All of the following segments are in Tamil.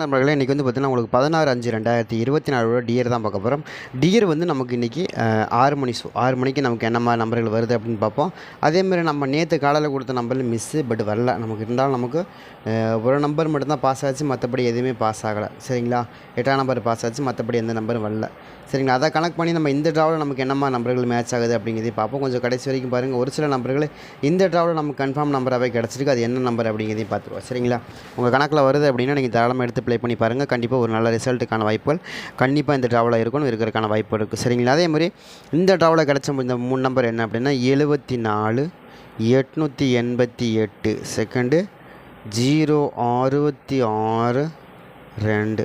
நண்பர்களே இன்றைக்கி வந்து பார்த்தீங்கன்னா உங்களுக்கு பதினாறு அஞ்சு ரெண்டாயிரத்தி இருபத்தி நாலோட டியர் தான் பார்க்க போகிறோம் டியர் வந்து நமக்கு இன்றைக்கி ஆறு மணி ஷோ ஆறு மணிக்கு நமக்கு என்ன மாதிரி நம்பர்கள் வருது அப்படின்னு பார்ப்போம். அதேமாதிரி நம்ம நேற்று காலையில் கொடுத்த நம்பரில் மிஸ்ஸு பட் வரல. நமக்கு இருந்தாலும் நமக்கு ஒரு நம்பர் மட்டும்தான் பாஸ் ஆச்சு. மற்றபடி எதுவுமே பாஸ் ஆகலை. சரிங்களா? எட்டாம் நம்பர் பாஸ் ஆச்சு. மற்றபடி எந்த நம்பரும் வரல. சரிங்களா? அதை கணக்கு பண்ணி நம்ம இந்த ட்ராவில் நமக்கு என்னம்மா நம்பர்கள் மேட்ச் ஆகுது அப்படிங்கிறதே பார்ப்போம். கொஞ்சம் கடைசி வரைக்கும் பாருங்கள் ஒரு சில நம்பர்கள் இந்த ட்ராவில் நமக்கு கன்ஃபார்ம் நம்பராகவே கிடச்சிருக்கு. அது என்ன நம்பர் அப்படிங்கிறதையும் பார்த்துருவோம். சரிங்களா? உங்கள் கணக்கில் வருது அப்படின்னா நீங்கள் தாராளமாக எடுத்து ப்ளே பண்ணி பாருங்கள் கண்டிப்பாக ஒரு நல்ல ரிசல்ட்டுக்கான வாய்ப்புகள் கண்டிப்பாக இந்த ட்ராவில் இருக்கணும் இருக்கிறதுக்கான வாய்ப்பு இருக்குது சரிங்களா? அதே மாதிரி இந்த ட்ராவில் கிடச்ச இந்த மூணு நம்பர் என்ன அப்படின்னா எழுபத்தி நாலு எட்நூற்றி எண்பத்தி எட்டு செகண்டு ஜீரோ அறுபத்தி ஆறு ரெண்டு.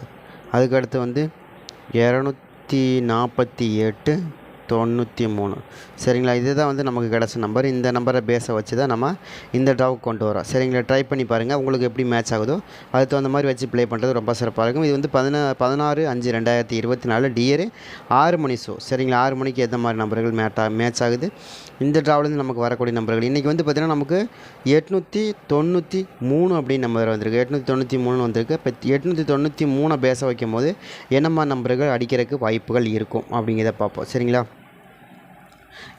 அதுக்கடுத்து வந்து இரநூத்தி நாற்பத்தி எட்டு தொண்ணூற்றி மூணு. சரிங்களா? இதுதான் வந்து நமக்கு கிடச்ச நம்பர் இந்த நம்பரை பேஸை வச்சு தான் நம்ம இந்த ட்ராவுக்கு கொண்டு வரோம் சரிங்களா? ட்ரை பண்ணி பாருங்கள் உங்களுக்கு எப்படி மேட்ச் ஆகுதோ அதுக்கு தகுந்த மாதிரி வச்சு ப்ளே பண்ணுறது ரொம்ப சிறப்பாக இருக்கும். இது வந்து பதினா பதினாறு அஞ்சு ரெண்டாயிரத்தி இருபத்தி நாலு டியரு ஆறு மணி ஷோ சரிங்களா? ஆறு மணிக்கு ஏற்ற மாதிரி நம்பர்கள் மேட்டா மேட்ச் ஆகுது. இந்த ட்ராவிலேருந்து நமக்கு வரக்கூடிய நம்பர்கள். இன்றைக்கி வந்து பார்த்திங்கன்னா நமக்கு எட்நூற்றி தொண்ணூற்றி மூணு அப்படின்னு நம்பர் வந்திருக்கு. எட்நூற்றி தொண்ணூற்றி மூணு வந்திருக்கு. இப்போ எட்நூற்றி தொண்ணூற்றி மூணை பேச வைக்கும் போது என்னம்மா நம்பர்கள் அடிக்கிறதுக்கு வாய்ப்புகள் இருக்கும் அப்படிங்கிறத பார்ப்போம். சரிங்களா?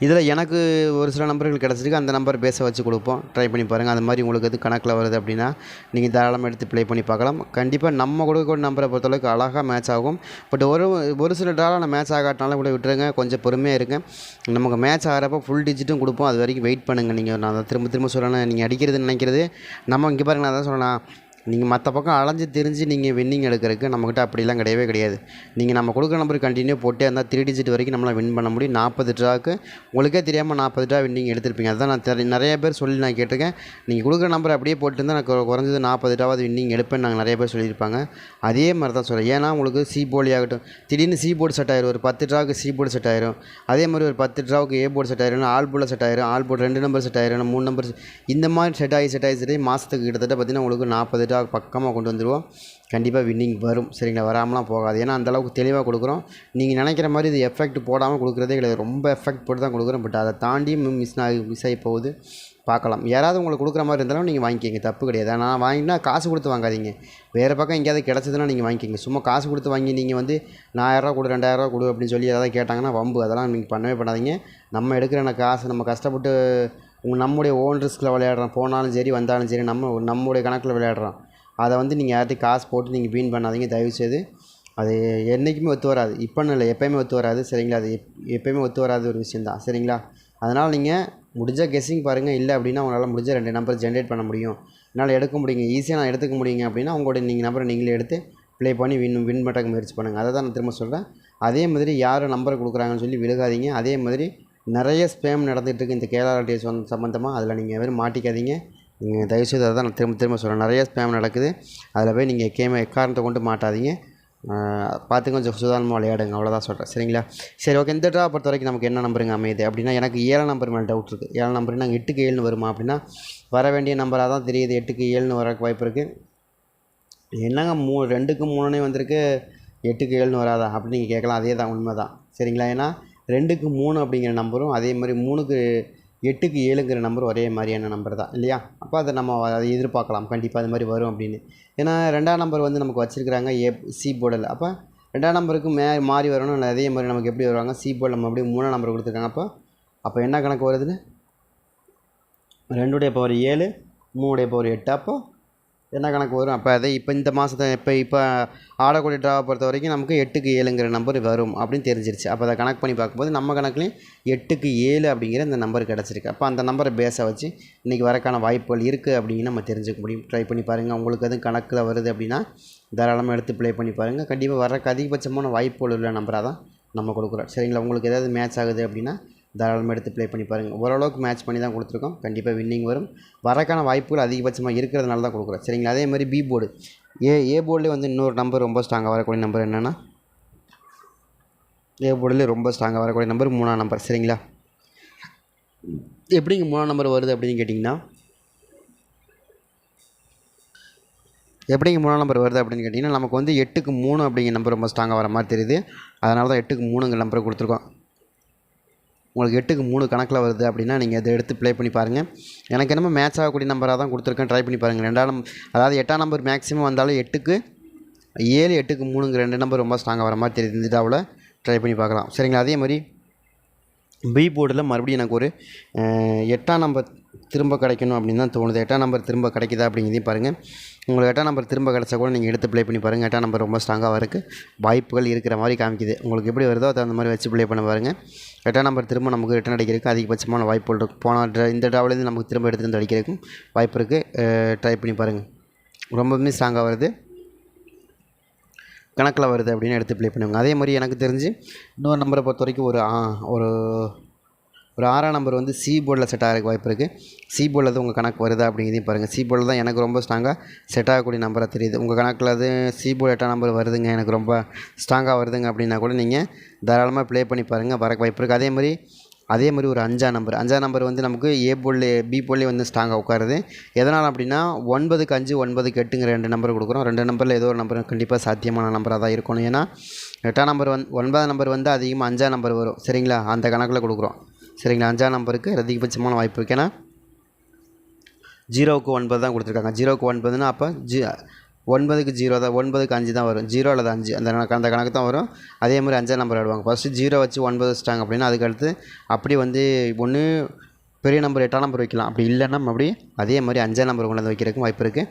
இதில் எனக்கு ஒரு சில நம்பர்கள் கிடச்சிருக்கு. அந்த நம்பர் பேச வச்சு கொடுப்போம். ட்ரை பண்ணி பாருங்கள் அந்த மாதிரி உங்களுக்கு எது கணக்கில் வருது அப்படின்னா நீங்கள் தாராளமாக எடுத்து ப்ளே பண்ணி பார்க்கலாம். கண்டிப்பாக நம்ம கொடுக்கக்கூடிய நம்பரை பொறுத்தளவுக்கு அழகாக மேட்ச் ஆகும். பட் ஒரு ஒரு சில டாலாக மேட்ச் ஆகாட்டினாலும் கூட விட்டுருங்க. கொஞ்சம் பொறுமையாக இருங்க. நமக்கு மேட்ச் ஆகிறப்ப ஃபுல் டிஜிட்டும் கொடுப்போம். அது வரைக்கும் வெயிட் பண்ணுங்கள் நீங்கள் நான் அதை திரும்ப திரும்ப சொல்லணும். நீங்கள் அடிக்கிறது நினைக்கிறது நம்ம இங்கே பாருங்கள் நான் தான் சொல்லலாம் நீங்கள் மற்ற பக்கம் அலைஞ்சு திரிஞ்சு நீங்கள் வின்னிங் எடுக்கிறதுக்கு நம்மக்கிட்ட அப்படிலாம் கிடையவே கிடையாது. நீங்கள் நம்ம கொடுக்குற நம்பர் கண்டினியூ போட்டே இருந்தால் த்ரீ டிஜிட் வரைக்கும் நம்மளால் வின் பண்ண முடியும். நாற்பது ட்ராவுக்கு உங்களுக்கே தெரியாமல் நாற்பது ட்ரா வின்னிங் எடுத்திருப்பீங்க. அதுதான் நான் தெரி- நிறைய பேர் சொல்லி நான் கேட்டிருக்கேன். நீங்கள் கொடுக்குற நம்பர் அப்படியே போட்டுருந்தா நான் கொ- குறைஞ்சது நாற்பது ட்ராவது வின்னிங் எடுப்பேன்னு நாங்கள் நிறைய பேர் சொல்லியிருப்பாங்க. அதே மாதிரி தான் சொல்கிறேன் ஏன்னா உங்களுக்கு சி போலி ஆகட்டும். திடீர்னு சி போர்டு செட் ஆயிரும். ஒரு பத்து ட்ராவுக்கு சி போர்டு செட் ஆயிரும். அதே மாதிரி ஒரு பத்து ட்ராவுக்கு ஏ போர்டு செட் ஆயிரும். ஆல் போர்டில் செட் ஆயிரும். ஆல் போர்டு ரெண்டு நம்பர் செட் ஆயிரும். மூணு நம்பர் இந்த மாதிரி செட் ஆகி செட் ஆகி செட் ஆகி மாதத்துக்கு கிட்டத்தட்ட பார்த்தீங்கன்னா உங்களுக்கு நாற்பது ட்ரா பக்கமாக கொண்டு வந்துடுவோம் கண்டிப்பாக வின்னிங் வரும். சரிங்களா? வராமலாம் போகாது. ஏன்னா அந்தளவுக்கு தெளிவாக கொடுக்குறோம். நீங்கள் நினைக்கிற மாதிரி இது எஃபெக்ட் போடாமல் கொடுக்குறதே கிடையாது. ரொம்ப எஃபெக்ட் போட்டு தான் கொடுக்குறோம். பட் அதை தாண்டி மிஸ் ஆகி மிஸ் ஆகி போகுது. பார்க்கலாம். யாராவது உங்களுக்கு கொடுக்குற மாதிரி இருந்தாலும் நீங்கள் வாங்கிக்கிங்க. தப்பு கிடையாது. நான் வாங்கினா காசு கொடுத்து வாங்காதீங்க. வேறு பக்கம் எங்கேயாவது கிடச்சதுன்னா நீங்கள் வாங்கிக்கிங்க. சும்மா காசு கொடுத்து வாங்கி நீங்கள் வந்து நாயிரரூவா கொடு ரெண்டாயிரரூவா கொடு அப்படின்னு சொல்லி ஏதாவது கேட்டாங்கன்னா வம்பு. அதெல்லாம் நீங்கள் பண்ணவே பண்ணாதீங்க. நம்ம எடுக்கிற காசு நம்ம கஷ்டப்பட்டு நம்முடைய ஓன் ரிஸ்கில் விளையாடுறோம். போனாலும் சரி வந்தாலும் சரி நம்ம நம்முடைய கணக்கில் விளையாடுறோம். அதை வந்து நீங்கள் யார்ட்டையும் காசு போட்டு நீங்கள் வீண் பண்ணாதீங்க. தயவுசெய்து அது என்றைக்குமே ஒத்து வராது. இப்போன்னு இல்லை எப்போயுமே ஒத்து வராது. சரிங்களா? அது எப் எப்போயுமே ஒத்து வராத ஒரு விஷயந்தான் சரிங்களா? அதனால் நீங்கள் முடிஞ்ச கெஸ்ஸிங் பாருங்கள் இல்லை அப்படின்னா உங்களால் முடிஞ்ச ரெண்டு நம்பர் ஜென்ரேட் பண்ண முடியும். என்னால் எடுக்க முடியுங்க. ஈஸியாக நான் எடுத்துக்க முடியுங்க அப்படின்னா உங்களுடைய நீங்கள் நம்பரை நீங்களே எடுத்து ப்ளே பண்ணி வின் வின் பண்ணுறதுக்கு முயற்சி பண்ணுங்கள் அதை தான் நான் திரும்ப சொல்கிறேன் அதே மாதிரி யார் நம்பரை கொடுக்குறாங்கன்னு சொல்லி விழுகாதீங்க அதே மாதிரி நிறைய ஸ்பேம் நடந்துகிட்ருக்கு. இந்த கேரளா டேஸ் வந்து சம்மந்தமாக அதில் நீங்கள் வெறும் மாட்டிக்காதீங்க. நீங்கள் தயவுசெய்து அதை தான் நான் திரும்ப திரும்ப சொல்கிறேன் நிறைய ஸ்பேம் நடக்குது. அதில் போய் நீங்கள் கேம எக்காரணத்தை கொண்டு மாட்டாதீங்க. பார்த்து கொஞ்சம் சுதாரணமாக விளையாடுங்க. அவ்வளோதான் சொல்கிறேன் சரிங்களா? சரி ஓகே இந்த ட்ரா பொறுத்த வரைக்கும் நமக்கு என்ன நம்பருங்க அமையுது? அப்படின்னா எனக்கு ஏழு நம்பர் மேலே டவுட் இருக்குது ஏழு நம்பர் நாங்கள் எட்டுக்கு ஏழுன்னு வருமா அப்படின்னா வர வேண்டிய நம்பராக தான் தெரியுது. எட்டுக்கு ஏழுன்னு வர வாய்ப்பு இருக்குது என்னங்க மூ ரெண்டுக்கு மூணுனே வந்திருக்கு. எட்டுக்கு ஏழுன்னு வராதா? அப்படின்னு நீங்கள் கேட்கலாம். அதே தான் உண்மை தான் சரிங்களா? ஏன்னா ரெண்டுக்கு மூணு அப்படிங்கிற நம்பரும் அதே மாதிரி மூணுக்கு எட்டுக்கு ஏழுங்கிற நம்பரும் ஒரே மாதிரியான நம்பர் தான் இல்லையா? அப்போ அதை நம்ம அதை எதிர்பார்க்கலாம். கண்டிப்பாக அது மாதிரி வரும் அப்படின்னு. ஏன்னா ரெண்டாம் நம்பர் வந்து நமக்கு வச்சுருக்கிறாங்க ஏ சி போர்டில் அப்போ ரெண்டாம் நம்பருக்கு மே மாறி வரணும் இல்லை அதே மாதிரி நமக்கு எப்படி வருவாங்க? சி போர்டில் நம்ம அப்படியே மூணாம் நம்பர் கொடுத்துருக்காங்க. அப்போ அப்போ என்ன கணக்கு வருதுன்னு ரெண்டுடைய பவர் ஏழு மூணுடைய பவர் எட்டு. அப்போ என்ன கணக்கு வரும்? அப்போ அதை இப்போ இந்த மாதத்தை இப்போ இப்போ ஆடக்கூடிய ட்ராவை பொறுத்த வரைக்கும் நமக்கு எட்டுக்கு ஏழுங்கிற நம்பர் வரும் அப்படின்னு தெரிஞ்சிருச்சு. அப்போ அதை கணக்கு பண்ணி பார்க்கும்போது நம்ம கணக்குலேயும் எட்டுக்கு ஏழு அப்படிங்கிற இந்த நம்பர் கிடச்சிருக்கு. அப்போ அந்த நம்பரை பேஸை வச்சு இன்றைக்கி வரக்கான வாய்ப்புகள் இருக்குது அப்படின்னு நம்ம தெரிஞ்சுக்க முடியும். ட்ரை பண்ணி பாருங்கள் உங்களுக்கு எதுவும் கணக்கில் வருது அப்படின்னா தாராளமாக எடுத்து ப்ளே பண்ணி பாருங்கள் கண்டிப்பாக வரக்கு அதிகபட்சமான வாய்ப்புகள் உள்ள நம்பராக தான் நம்ம கொடுக்குறோம். சரிங்களா? உங்களுக்கு ஏதாவது மேட்ச் ஆகுது அப்படின்னா தாராளமாக எடுத்து ப்ளே பண்ணி பாருங்கள் ஓரளவுக்கு மேட்ச் பண்ணி தான் கொடுத்துருக்கோம். கண்டிப்பாக வின்னிங் வரும். வரக்கான வாய்ப்புகள் அதிகபட்சமாக இருக்கிறதுனால தான் கொடுக்குறோம். சரிங்களா? அதே மாதிரி பி போர்டு ஏ ஏ போர்டில் வந்து இன்னொரு நம்பர் ரொம்ப ஸ்ட்ராங்காக வரக்கூடிய நம்பர் என்னென்னா? ஏ போர்டில் ரொம்ப ஸ்ட்ராங்காக வரக்கூடிய நம்பர் மூணாம் நம்பர் சரிங்களா? எப்படிங்க மூணாம் நம்பர் வருது அப்படின்னு கேட்டிங்கன்னா? எப்படிங்க மூணாம் நம்பர் வருது அப்படின்னு கேட்டிங்கன்னா நமக்கு வந்து எட்டுக்கு மூணு அப்படிங்கிற நம்பர் ரொம்ப ஸ்ட்ராங்காக வர மாதிரி தெரியுது. அதனால தான் எட்டுக்கு மூணுங்கிற நம்பர் கொடுத்துருக்கோம். உங்களுக்கு எட்டுக்கு மூணு கணக்கில் வருது அப்படின்னா நீங்கள் அதை எடுத்து ப்ளே பண்ணி பாருங்கள் எனக்கு என்னமோ மேட்ச் ஆகக்கூடிய நம்பராக தான் கொடுத்துருக்கேன். ட்ரை பண்ணி பாருங்கள் ரெண்டாம் நம்- அதாவது எட்டாம் நம்பர் மேக்ஸிமம் வந்தாலும் எட்டுக்கு ஏழு எட்டுக்கு மூணுங்க ரெண்டு நம்பர் ரொம்ப ஸ்ட்ராங்காக வர மாதிரி தெரியுது. இந்த ட்ரை பண்ணி பார்க்கலாம். சரிங்களா? அதே மாதிரி பி போர்டில் மறுபடியும் எனக்கு ஒரு எட்டாம் நம்பர் திரும்ப கிடைக்கணும் அப்படின்னு தான் தோணுது. எட்டாம் நம்பர் திரும்ப கிடைக்குதா அப்படிங்கிறதையும் பாருங்கள் உங்களுக்கு எட்டாம் நம்பர் திரும்ப கிடச்சா கூட நீங்கள் எடுத்து ப்ளே பண்ணி பாருங்கள் எட்டாம் நம்பர் ரொம்ப ஸ்ட்ராங்காக இருக்குது வாய்ப்புகள் இருக்கிற மாதிரி காமிக்குது. உங்களுக்கு எப்படி வருதோ அதை அந்த மாதிரி வச்சு ப்ளே பண்ண பாருங்கள் எட்டாம் நம்பர் திரும்ப நமக்கு ரிட்டன் அடிக்கிறதுக்கு அதிகபட்சமான வாய்ப்புகள் இருக்குது போன இந்த ட்ராவலேருந்து நமக்கு திரும்ப எடுத்து வந்து அடிக்கிறதுக்கும் வாய்ப்பு இருக்குது ட்ரை பண்ணி பாருங்கள் ரொம்பவுமே ஸ்ட்ராங்காக வருது. கணக்கில் வருது அப்படின்னு எடுத்து ப்ளே பண்ணுவாங்க. அதே மாதிரி எனக்கு தெரிஞ்சு இன்னொரு நம்பரை பொறுத்த வரைக்கும் ஒரு ஆ- ஒரு ஒரு ஆறாம் நம்பர் வந்து சி போர்டில் செட் ஆகிறதுக்கு வாய்ப்பு இருக்குது சி போர்டில் அது உங்கள் கணக்கு வருதா அப்படிங்கிறதையும் பாருங்கள் சி போர்டில் தான் எனக்கு ரொம்ப ஸ்ட்ராங்காக செட் ஆகக்கூடிய நம்பராக தெரியுது. உங்கள் கணக்கில் அது சி போர்டு எட்டாம் நம்பர் வருதுங்க எனக்கு ரொம்ப ஸ்ட்ராங்காக வருதுங்க அப்படின்னா கூட நீங்கள் தாராளமாக ப்ளே பண்ணி பாருங்கள் வரக்கு வாய்ப்பு இருக்குது அதே மாதிரி அதே மாதிரி ஒரு அஞ்சா நம்பர் அஞ்சாம் நம்பர் வந்து நமக்கு ஏ போல்லே பி போல்லே வந்து ஸ்ட்ராங்காக உட்காருது. எதனால் அப்படின்னா ஒன்பதுக்கு அஞ்சு ஒன்பதுக்கு எட்டுங்கிற ரெண்டு நம்பர் கொடுக்குறோம். ரெண்டு நம்பரில் ஏதோ ஒரு நம்பர் கண்டிப்பாக சாத்தியமான நம்பராக தான் இருக்கணும். ஏன்னா எட்டாம் நம்பர் வந்து ஒன்பதாம் நம்பர் வந்து அதிகமாக அஞ்சா நம்பர் வரும். சரிங்களா? அந்த கணக்கில் கொடுக்குறோம். சரிங்களா? அஞ்சாம் நம்பருக்கு அதிகபட்சமான வாய்ப்பு இருக்குது ஏன்னா ஜீரோவுக்கு ஒன்பது தான் கொடுத்துருக்காங்க. ஜீரோவுக்கு ஒன்பதுன்னா அப்போ ஜி ஒன்பதுக்கு ஜீரோ தான் ஒன்பதுக்கு அஞ்சு தான் வரும். ஜீரோவில் தான் அஞ்சு. அந்த அந்த கணக்கு தான் வரும். அதே மாதிரி அஞ்சாம் நம்பர் ஆடுவாங்க. ஃபஸ்ட்டு ஜீரோ வச்சு ஒன்பது வச்சுட்டாங்க அப்படின்னா அதுக்கடுத்து அப்படி வந்து ஒன்று பெரிய நம்பர் எட்டாம் நம்பர் வைக்கலாம். அப்படி இல்லைன்னா அப்படி அதே மாதிரி அஞ்சாம் நம்பர் கொண்டு வந்து வைக்கிறதுக்கும் வாய்ப்பு இருக்குது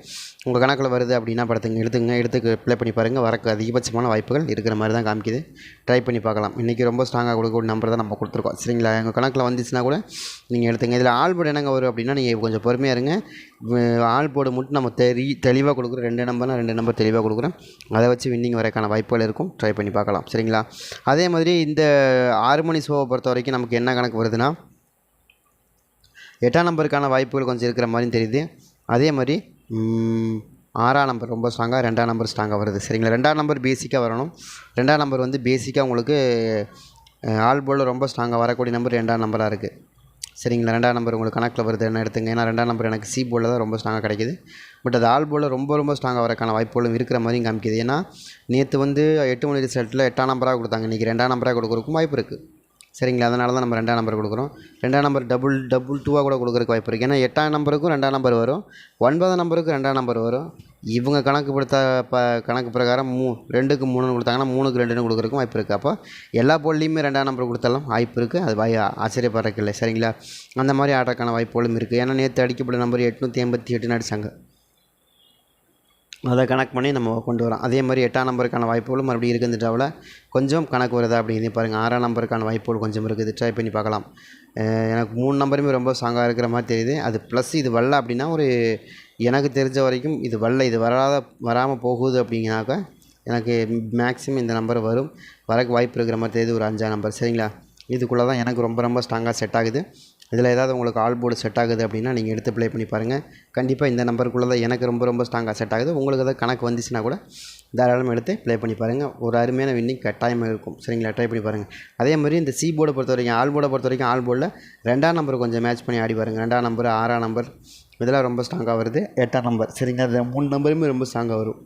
உங்கள் கணக்கில் வருது அப்படின்னா படத்துங்க எடுத்துங்க எடுத்து ப்ளே பண்ணி பாருங்கள் வரக்கு அதிகபட்சமான வாய்ப்புகள் இருக்கிற மாதிரி தான் காமிக்குது. ட்ரை பண்ணி பார்க்கலாம். இன்றைக்கி ரொம்ப ஸ்ட்ராங்காக கொடுக்கக்கூடிய நம்பர் தான் நம்ம கொடுத்துருக்கோம். சரிங்களா? எங்கள் கணக்கில் வந்துச்சுன்னா கூட நீங்கள் எடுத்துங்க. இதில் ஆல் போர்டு என்னங்க வரும் அப்படின்னா நீங்கள் கொஞ்சம் பொறுமையாக இருங்க. ஆள் ஆல் போர்டு மட்டும் நம்ம தெரி தெளிவாக கொடுக்குறோம். ரெண்டு நம்பர்னா ரெண்டு நம்பர் தெளிவாக கொடுக்குறோம். அதை வச்சு வின்னிங் வரக்கான வாய்ப்புகள் இருக்கும். ட்ரை பண்ணி பார்க்கலாம். சரிங்களா? அதே மாதிரி இந்த ஆறு மணி ஷோவை பொறுத்த வரைக்கும் நமக்கு என்ன கணக்கு வருதுன்னா எட்டாம் நம்பருக்கான வாய்ப்புகள் கொஞ்சம் இருக்கிற மாதிரியும் தெரியுது. அதே மாதிரி ஆறாம் நம்பர் ரொம்ப ஸ்ட்ராங்காக ரெண்டாம் நம்பர் ஸ்ட்ராங்காக வருது. சரிங்களா? ரெண்டாம் நம்பர் பேசிக்காக வரணும். ரெண்டாம் நம்பர் வந்து பேசிக்காக உங்களுக்கு ஆல் போலில் ரொம்ப ஸ்ட்ராங்காக வரக்கூடிய நம்பர் ரெண்டாம் நம்பராக இருக்குது சரிங்களா? ரெண்டாம் நம்பர் உங்களுக்கு கணக்கில் வருது என்ன எடுத்துங்க. ஏன்னா ரெண்டாம் நம்பர் எனக்கு சி போலில் தான் ரொம்ப ஸ்ட்ராங்காக கிடைக்குது. பட் அது ஆல் போலில் ரொம்ப ரொம்ப ஸ்ட்ராங்காக வரக்கான வாய்ப்புகளும் இருக்கிற மாதிரியும் காமிக்குது. ஏன்னா நேற்று வந்து எட்டு மணி ரிசல்ட்டில் எட்டாம் நம்பராக கொடுத்தாங்க. இன்றைக்கி ரெண்டாம் நம்பராக கொடுக்குறதுக்கும் வாய்ப்பு இருக்குது சரிங்களா? அதனால தான் நம்ம ரெண்டாம் நம்பர் கொடுக்குறோம். ரெண்டாம் நம்பர் டபுள் டபுள் டூவாக கூட கொடுக்குறக்கு வாய்ப்பு இருக்குது ஏன்னா எட்டாம் நம்பருக்கும் ரெண்டாம் நம்பர் வரும். ஒன்பதாம் நம்பருக்கும் ரெண்டாம் நம்பர் வரும். இவங்க கணக்கு படுத்த ப கணக்கு பிரகாரம் மூ ரெண்டுக்கு மூணுன்னு கொடுத்தாங்கன்னா மூணுக்கு ரெண்டுன்னு கொடுக்குறதுக்கும் வாய்ப்பு இருக்குது அப்போ எல்லா போல்லையுமே ரெண்டாம் நம்பர் கொடுத்தாலும் வாய்ப்பு இருக்குது அது வாய் ஆச்சரியப்படுறதுக்கு இல்லை. சரிங்களா? அந்த மாதிரி ஆடுறதுக்கான வாய்ப்புகளும் இருக்குது ஏன்னா நேற்று அடிக்கப்பட்ட நம்பர் எட்நூற்றி எண்பத்தி எட்டுன்னு அடித்தாங்க அதை கணக்கு பண்ணி நம்ம கொண்டு வரோம். அதே மாதிரி எட்டாம் நம்பருக்கான வாய்ப்புகளும் மறுபடியும் இருக்குது இந்த ட்ராவில் கொஞ்சம் கணக்கு வருதா அப்படின்னு பாருங்கள் ஆறாம் நம்பருக்கான வாய்ப்புகள் கொஞ்சம் இருக்குது. ட்ரை பண்ணி பார்க்கலாம். எனக்கு மூணு நம்பருமே ரொம்ப ஸ்ட்ராங்காக இருக்கிற மாதிரி தெரியுது. அது ப்ளஸ் இது வரல அப்படின்னா ஒரு எனக்கு தெரிஞ்ச வரைக்கும் இது வரல. இது வராத வராமல் போகுது அப்படிங்கனாக்கா எனக்கு மேக்ஸிமம் இந்த நம்பர் வரும். வரக்கு வாய்ப்பு இருக்கிற மாதிரி தெரியுது. ஒரு அஞ்சாம் நம்பர். சரிங்களா? இதுக்குள்ளே தான் எனக்கு ரொம்ப ரொம்ப ஸ்ட்ராங்காக செட் ஆகுது. இதில் ஏதாவது உங்களுக்கு ஆல் போர்டு செட் ஆகுது அப்படின்னா நீங்கள் எடுத்து ப்ளே பண்ணி பாருங்கள் கண்டிப்பாக இந்த நம்பருக்குள்ளே தான் எனக்கு ரொம்ப ரொம்ப ஸ்ட்ராங்காக செட் ஆகுது. உங்களுக்கு ஏதாவது கணக்கு வந்துச்சுன்னா கூட தாராளமாக எடுத்து ப்ளே பண்ணி பாருங்கள் ஒரு அருமையான வின்னிங் கட்டாயமாக இருக்கும். சரிங்களா? ட்ரை பண்ணி பாருங்கள் அதே மாதிரி இந்த சி போர்டை பொறுத்த வரைக்கும் ஆல் போர்டை பொறுத்த வரைக்கும் ஆல் போர்டில் ரெண்டாம் நம்பர் கொஞ்சம் மேட்ச் பண்ணி ஆடி பாருங்கள் ரெண்டாம் நம்பர் ஆறாம் நம்பர் இதெல்லாம் ரொம்ப ஸ்ட்ராங்காக வருது. எட்டாம் நம்பர் சரிங்களா? இது மூணு நம்பருமே ரொம்ப ஸ்ட்ராங்காக வரும்.